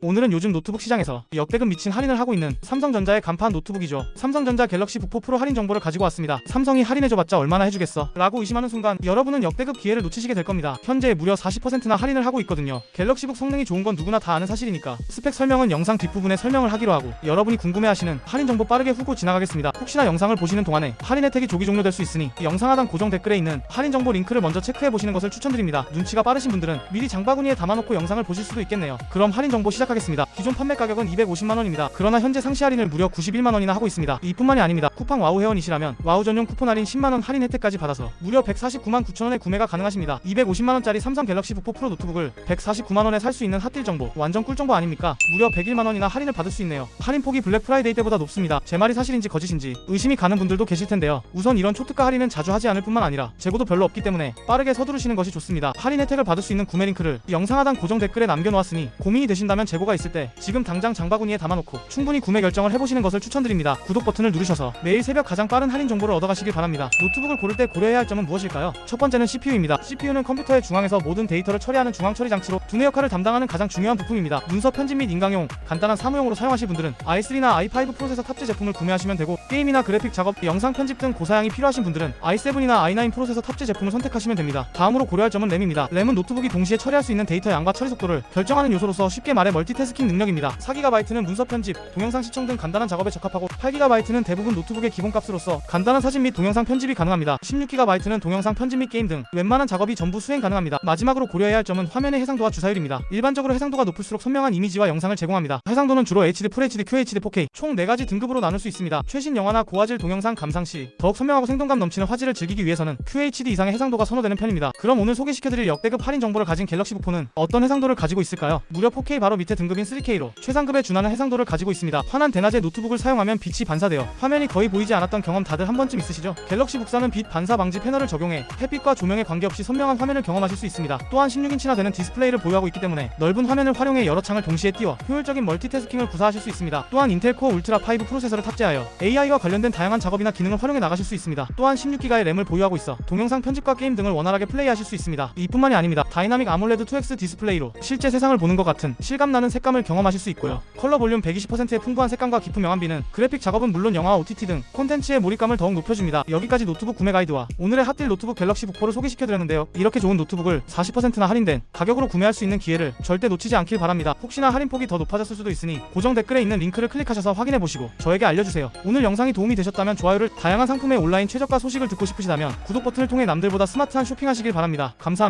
오늘은 요즘 노트북 시장에서 역대급 미친 할인을 하고 있는 삼성전자의 간판 노트북이죠. 삼성전자 갤럭시 북4 프로 할인 정보를 가지고 왔습니다. 삼성이 할인해줘봤자 얼마나 해주겠어? 라고 의심하는 순간 여러분은 역대급 기회를 놓치시게 될 겁니다. 현재 무려 40%나 할인을 하고 있거든요. 갤럭시북 성능이 좋은 건 누구나 다 아는 사실이니까 스펙 설명은 영상 뒷부분에 설명을 하기로 하고 여러분이 궁금해하시는 할인 정보 빠르게 후고 지나가겠습니다. 혹시나 영상을 보시는 동안에 할인 혜택이 조기 종료될 수 있으니 영상 하단 고정 댓글에 있는 할인 정보 링크를 먼저 체크해 보시는 것을 추천드립니다. 눈치가 빠르신 분들은 미리 장바구니에 담아놓고 영상을 보실 수도 있겠네요. 그럼 할인 정보 시작 하겠습니다. 기존 판매 가격은 250만 원입니다. 그러나 현재 상시 할인을 무려 91만 원이나 하고 있습니다. 이뿐만이 아닙니다. 쿠팡 와우 회원이시라면 와우 전용 쿠폰 할인 10만 원 할인 혜택까지 받아서 무려 149만 9천 원에 구매가 가능하십니다. 250만 원짜리 삼성 갤럭시 북4 프로 노트북을 149만 원에 살 수 있는 핫딜 정보 완전 꿀 정보 아닙니까? 무려 101만 원이나 할인을 받을 수 있네요. 할인 폭이 블랙 프라이데이 때보다 높습니다. 제 말이 사실인지 거짓인지 의심이 가는 분들도 계실 텐데요. 우선 이런 초특가 할인은 자주 하지 않을 뿐만 아니라 재고도 별로 없기 때문에 빠르게 서두르시는 것이 좋습니다. 할인 혜택을 받을 수 있는 구매 링크를 영상 하단 고정 댓글에 남겨놓았으니 고민이 되신다면 재고가 있을 때 지금 당장 장바구니에 담아놓고 충분히 구매 결정을 해보시는 것을 추천드립니다. 구독 버튼을 누르셔서 매일 새벽 가장 빠른 할인 정보를 얻어가시길 바랍니다. 노트북을 고를 때 고려해야 할 점은 무엇일까요? 첫 번째는 CPU입니다. CPU는 컴퓨터의 중앙에서 모든 데이터를 처리하는 중앙 처리 장치로 두뇌 역할을 담당하는 가장 중요한 부품입니다. 문서 편집 및 인강용, 간단한 사무용으로 사용하실 분들은 i3나 i5 프로세서 탑재 제품을 구매하시면 되고 게임이나 그래픽 작업, 영상 편집 등 고사양이 필요하신 분들은 i7이나 i9 프로세서 탑재 제품을 선택하시면 됩니다. 다음으로 고려할 점은 램입니다. 램은 노트북이 동시에 처리할 수 있는 데이터 양과 처리 속도를 결정하는 요소로서 쉽게 말해 멀티 태스킹 능력입니다. 4GB는 문서 편집, 동영상 시청 등 간단한 작업에 적합하고 8GB는 대부분 노트북의 기본값으로서 간단한 사진 및 동영상 편집이 가능합니다. 16GB는 동영상 편집 및 게임 등 웬만한 작업이 전부 수행 가능합니다. 마지막으로 고려해야 할 점은 화면의 해상도와 주사율입니다. 일반적으로 해상도가 높을수록 선명한 이미지와 영상을 제공합니다. 해상도는 주로 HD, FHD, QHD, 4K 총 4가지 등급으로 나눌 수 있습니다. 최신 영화나 고화질 동영상 감상 시 더욱 선명하고 생동감 넘치는 화질을 즐기기 위해서는 QHD 이상의 해상도가 선호되는 편입니다. 그럼 오늘 소개시켜드릴 역대급 할인 정보를 가진 갤럭시 북4는 어떤 해상도를 가지고 있을까요? 무려 4K 바로 밑에 등급인 3K로 최상급에 준하는 해상도를 가지고 있습니다. 환한 대낮에 노트북을 사용하면 빛이 반사되어 화면이 거의 보이지 않았던 경험 다들 한 번쯤 있으시죠? 갤럭시 북사는 빛 반사 방지 패널을 적용해 햇빛과 조명에 관계없이 선명한 화면을 경험하실 수 있습니다. 또한 16인치나 되는 디스플레이를 보유하고 있기 때문에 넓은 화면을 활용해 여러 창을 동시에 띄워 효율적인 멀티태스킹을 구사하실 수 있습니다. 또한 인텔 코어 울트라 5 프로세서를 탑재하여 AI와 관련된 다양한 작업이나 기능을 활용해 나가실 수 있습니다. 또한 16기가의 램을 보유하고 있어 동영상 편집과 게임 등을 원활하게 플레이하실 수 있습니다. 이뿐만이 아닙니다. 다이나믹 아몰레드 2X 디스플레이로 실제 세상을 보는 것 같은 실감나는 색감을 경험하실 수 있고요. 컬러 볼륨 120%의 풍부한 색감과 깊은 명암비는 그래픽 작업은 물론 영화 OTT 등 콘텐츠의 몰입감을 더욱 높여줍니다. 여기까지 노트북 구매 가이드와 오늘의 핫딜 노트북 갤럭시 북4를 소개시켜드렸는데요. 이렇게 좋은 노트북을 40%나 할인된 가격으로 구매할 수 있는 기회를 절대 놓치지 않길 바랍니다. 혹시나 할인폭이 더 높아졌을 수도 있으니 고정 댓글에 있는 링크를 클릭하셔서 확인해보시고 저에게 알려주세요. 오늘 영상이 도움이 되셨다면 좋아요를 다양한 상품의 온라인 최저가 소식을 듣고 싶으시다면 구독 버튼을 통해 남들보다 스마트한 쇼핑하시길 바랍니다. 감사합니다.